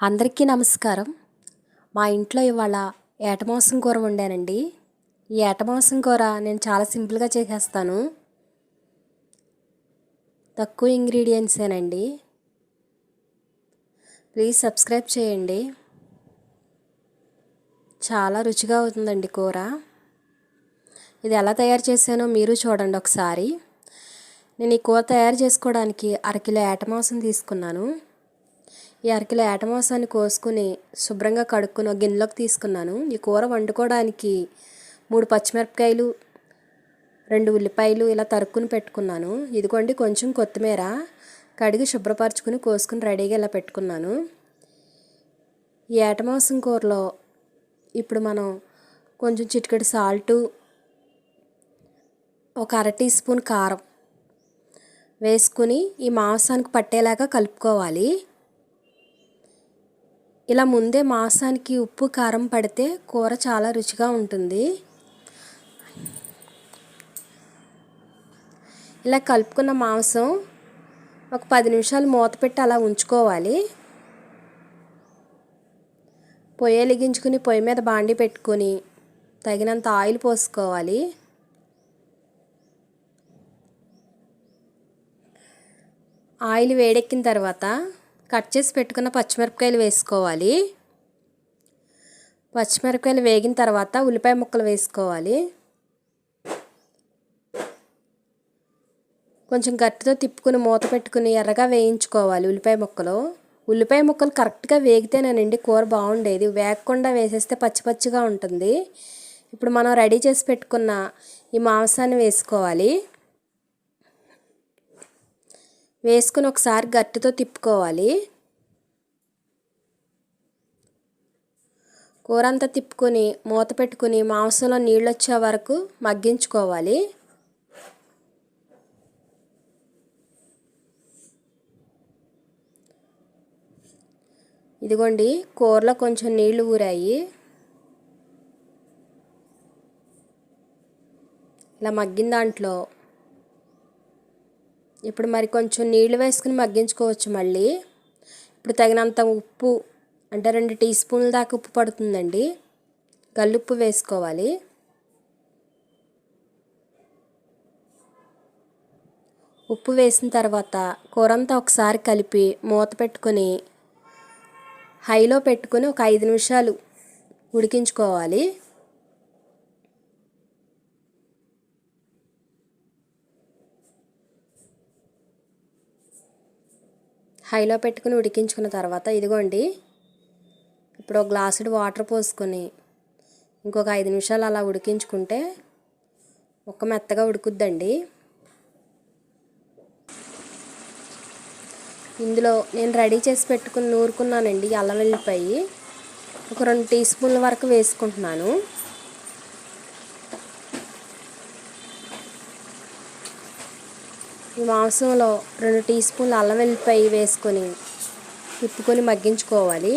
అందరికీ నమస్కారం. మా ఇంట్లో ఇవాళ ఏటమాంసం కూర వండానండి. ఈ ఏటమాంసం కూర నేను చాలా సింపుల్గా చేసేస్తాను. తక్కువ ఇంగ్రీడియంట్సేనండి. ప్లీజ్ సబ్స్క్రైబ్ చేయండి. చాలా రుచిగా అవుతుందండి కూర. ఇది ఎలా తయారు చేశానో మీరు చూడండి ఒకసారి. నేను ఈ కూర తయారు చేసుకోవడానికి అరకిలో ఏటమాంసం తీసుకున్నాను. ఈ అరకిలో ఏటమాంసాన్ని కోసుకుని శుభ్రంగా కడుక్కుని ఒక గిన్నెలోకి తీసుకున్నాను. ఈ కూర వండుకోవడానికి మూడు పచ్చిమిరపకాయలు రెండు ఉల్లిపాయలు ఇలా తరుక్కుని పెట్టుకున్నాను. ఇదిగోండి కొంచెం కొత్తిమీర కడిగి శుభ్రపరచుకుని కోసుకుని రెడీగా ఇలా పెట్టుకున్నాను. ఈ ఏటమాంసం కూరలో ఇప్పుడు మనం కొంచెం చిటికెడు సాల్టు ఒక అర టీ స్పూన్ కారం వేసుకుని ఈ మాంసానికి పట్టేలాగా కలుపుకోవాలి. ఇలా ముందే మాంసానికి ఉప్పు కారం పడితే కూర చాలా రుచిగా ఉంటుంది. ఇలా కలుపుకున్న మాంసం ఒక పది నిమిషాలు మూత పెట్టి అలా ఉంచుకోవాలి. పొయ్యి వెలిగించుకుని పొయ్యి మీద బాండి పెట్టుకొని తగినంత ఆయిల్ పోసుకోవాలి. ఆయిల్ వేడెక్కిన తర్వాత కట్ చేసి పెట్టుకున్న పచ్చిమిరపకాయలు వేసుకోవాలి. పచ్చిమిరపకాయలు వేగిన తర్వాత ఉల్లిపాయ ముక్కలు వేసుకోవాలి. కొంచెం గట్టితో తిప్పుకుని మూత పెట్టుకుని ఎర్రగా వేయించుకోవాలి ఉల్లిపాయ ముక్కలు. ఉల్లిపాయ ముక్కలు కరెక్ట్గా వేగితేనేనండి కూర బాగుండేది. వేగకుండా వేసేస్తే పచ్చి పచ్చిగా ఉంటుంది. ఇప్పుడు మనం రెడీ చేసి పెట్టుకున్న ఈ మాంసాన్ని వేసుకోవాలి. వేసుకుని ఒకసారి గట్టితో తిప్పుకోవాలి. కూర అంతా తిప్పుకొని మూత పెట్టుకుని మాంసంలో నీళ్ళు వచ్చే వరకు మగ్గించుకోవాలి. ఇదిగోండి కూరలో కొంచెం నీళ్ళు ఊరాయి. ఇలా మగ్గిన దాంట్లో ఇప్పుడు మరి కొంచెం నీళ్ళు వేసుకుని మగ్గించుకోవచ్చు మళ్ళీ. ఇప్పుడు తగినంత ఉప్పు అంటే రెండు టీ స్పూన్ల దాకా ఉప్పు పడుతుందండి. గల్లుప్పు వేసుకోవాలి. ఉప్పు వేసిన తర్వాత కూర అంతా ఒకసారి కలిపి మూత పెట్టుకొని హైలో పెట్టుకొని ఒక ఐదు నిమిషాలు ఉడికించుకోవాలి. హైలో పెట్టుకుని ఉడికించుకున్న తర్వాత ఇదిగోండి. ఇప్పుడు ఒక గ్లాసుడు వాటర్ పోసుకొని ఇంకొక ఐదు నిమిషాలు అలా ఉడికించుకుంటే ఒక మెత్తగా ఉడుకుద్దండి. ఇందులో నేను రెడీ చేసి పెట్టుకుని నూరుకున్నానండి అల్లం వెళ్ళిపోయి ఒక రెండు టీ స్పూన్ల వరకు వేసుకుంటున్నాను. ఈ మాంసంలో రెండు టీ స్పూన్లు అల్లం వెల్లిపాయ వేసుకొని తిప్పుకొని మగ్గించుకోవాలి.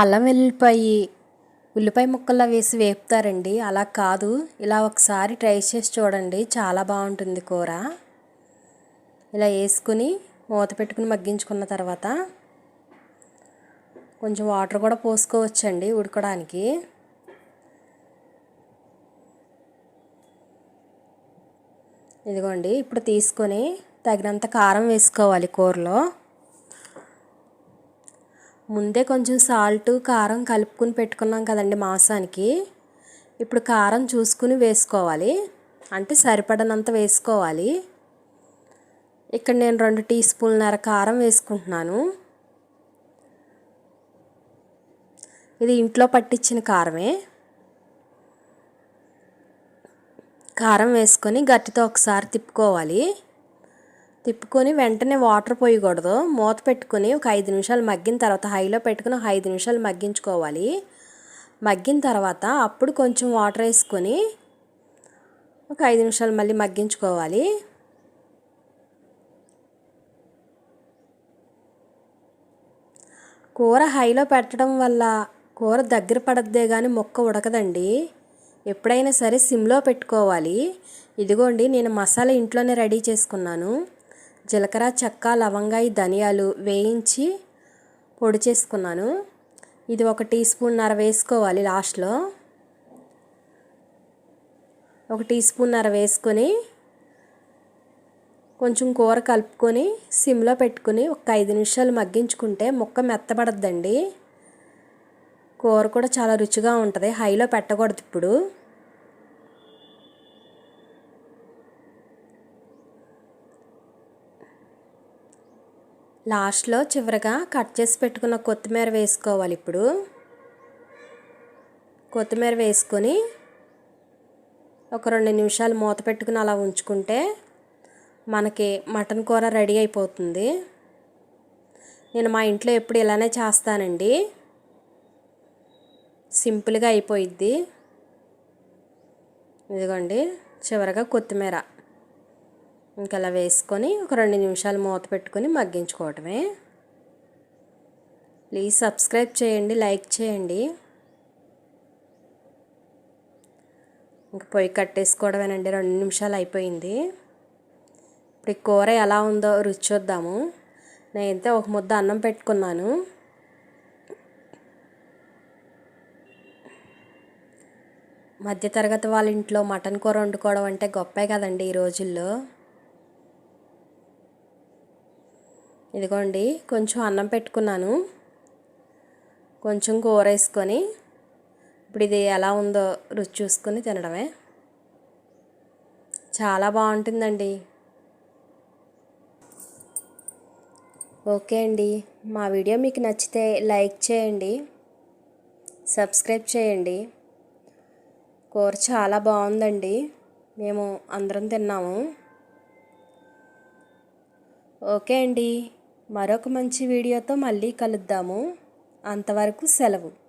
అల్లం వెల్లిపాయ ఉల్లిపాయ ముక్కల్లో వేసి వేపుతారండి. అలా కాదు. ఇలా ఒకసారి ట్రై చేసి చూడండి. చాలా బాగుంటుంది కూర. ఇలా వేసుకుని మూత పెట్టుకుని మగ్గించుకున్న తర్వాత కొంచెం వాటర్ కూడా పోసుకోవచ్చండి ఉడకడానికి. ఇదిగోండి ఇప్పుడు తీసుకొని తగినంత కారం వేసుకోవాలి కూరలో. ముందే కొంచెం సాల్ట్ కారం కలుపుకుని పెట్టుకున్నాం కదండి మాంసానికి. ఇప్పుడు కారం చూసుకుని వేసుకోవాలి. అంటే సరిపడనంత వేసుకోవాలి. ఇక్కడ నేను రెండు టీ స్పూన్లన్నర కారం వేసుకుంటున్నాను. ఇది ఇంట్లో పట్టించిన కారమే. కారం వేసుకొని గట్టితో ఒకసారి తిప్పుకోవాలి. తిప్పుకొని వెంటనే వాటర్ పోయకూడదు. మూత పెట్టుకొని ఒక ఐదు నిమిషాలు మగ్గిన తర్వాత హైలో పెట్టుకుని ఒక ఐదు నిమిషాలు మగ్గించుకోవాలి. మగ్గిన తర్వాత అప్పుడు కొంచెం వాటర్ వేసుకొని ఒక ఐదు నిమిషాలు మళ్ళీ మగ్గించుకోవాలి. కూర హైలో పెట్టడం వల్ల కూర దగ్గర పడద్దే కానీ మొక్క ఉడకదండి. ఎప్పుడైనా సరే సిమ్లో పెట్టుకోవాలి. ఇదిగోండి నేను మసాలా ఇంట్లోనే రెడీ చేసుకున్నాను. జీలకర్ర చెక్క లవంగాయి ధనియాలు వేయించి పొడి చేసుకున్నాను. ఇది ఒక టీ స్పూన్నర వేసుకోవాలి లాస్ట్లో. ఒక టీ స్పూన్నర వేసుకొని కొంచెం కూర కలుపుకొని సిమ్లో పెట్టుకుని ఒక ఐదు నిమిషాలు మగ్గించుకుంటే ముక్క మెత్తబడద్దండి. కూర కూడా చాలా రుచిగా ఉంటుంది. హైలో పెట్టకూడదు ఇప్పుడు. లాస్ట్లో చివరగా కట్ చేసి పెట్టుకున్న కొత్తిమీర వేసుకోవాలి ఇప్పుడు. కొత్తిమీర వేసుకొని ఒక రెండు నిమిషాలు మూత పెట్టుకుని అలా ఉంచుకుంటే మనకి మటన్ కూర రెడీ అయిపోతుంది. నేను మా ఇంట్లో ఎప్పుడు ఇలానే చేస్తానండి. సింపుల్గా అయిపోయిద్ది. ఇదిగోండి చివరగా కొత్తిమీర. ఇంకా అలా వేసుకొని ఒక రెండు నిమిషాలు మూత పెట్టుకొని మగ్గించుకోవటమే. ప్లీజ్ సబ్స్క్రైబ్ చేయండి లైక్ చేయండి. ఇంకా పొయ్యి కట్టేసుకోవడమేనండి రెండు నిమిషాలు అయిపోయింది. ఇప్పుడు ఈ కూర ఎలా ఉందో రుచి చూద్దాము. నేనైతే ఒక ముద్ద అన్నం పెట్టుకున్నాను. మధ్యతరగతి వాళ్ళ ఇంట్లో మటన్ కూర వండుకోవడం అంటే గొప్పే కదండి ఈ రోజుల్లో. ఇదిగోండి కొంచెం అన్నం పెట్టుకున్నాను. కొంచెం కూర వేసుకొని ఇప్పుడు ఇది ఎలా ఉందో రుచి చూసుకొని తినడమే. చాలా బాగుంటుందండి. ఓకే అండి మా వీడియో మీకు నచ్చితే లైక్ చేయండి సబ్స్క్రైబ్ చేయండి. కూర చాలా బాగుందండి. మేము అందరం తిన్నాము. ఓకే అండి. మరొక మంచి వీడియోతో మళ్ళీ కలుద్దాము. అంతవరకు సెలవు.